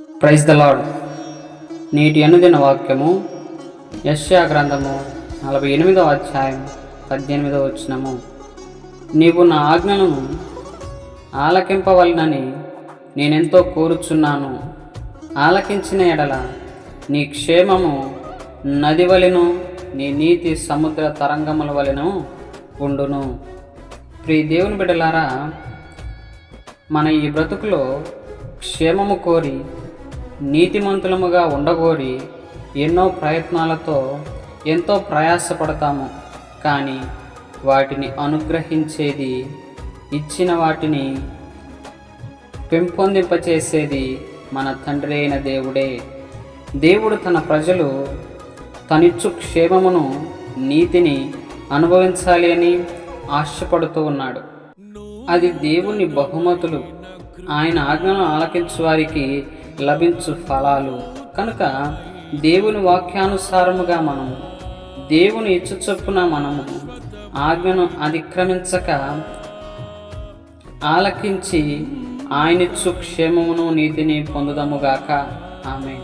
Praise the lord నేటి అనుదిన వాక్యము యశ్యా గ్రంథము నలభై ఎనిమిదవ అధ్యాయం పద్దెనిమిదవ వచ్చినము నీవు నా ఆజ్ఞలను ఆలకింపవలనని నేనెంతో కోరుచున్నాను. ఆలకించిన ఎడల నీ క్షేమము నది వలెను నీ నీతి సముద్ర తరంగముల వలెను ఉండును. ప్రియ దేవుని బిడ్డలారా మన ఈ బ్రతుకులో క్షేమము కోరి నీతిమంతులముగా ఉండగోరి ఎన్నో ప్రయత్నాలతో ఎంతో ప్రయాసపడతాము. కానీ వాటిని అనుగ్రహించేది ఇచ్చిన వాటిని పెంపొందింపచేసేది మన తండ్రి అయిన దేవుడే. దేవుడు తన ప్రజలు తనిచ్చు క్షేమమును నీతిని అనుభవించాలి అని ఆశపడుతూ ఉన్నాడు. అది దేవుని బహుమతులు. ఆయన ఆజ్ఞలను ఆలకించు వారికి లభించు ఫలాలు. కనుక దేవుని వాక్యానుసారముగా మనము దేవుని ఇచ్చు చొప్పున మనము ఆజ్ఞను అతిక్రమించక ఆలకించి ఆయనిచ్చు క్షేమమును నీతిని పొందుదముగాక ఆమె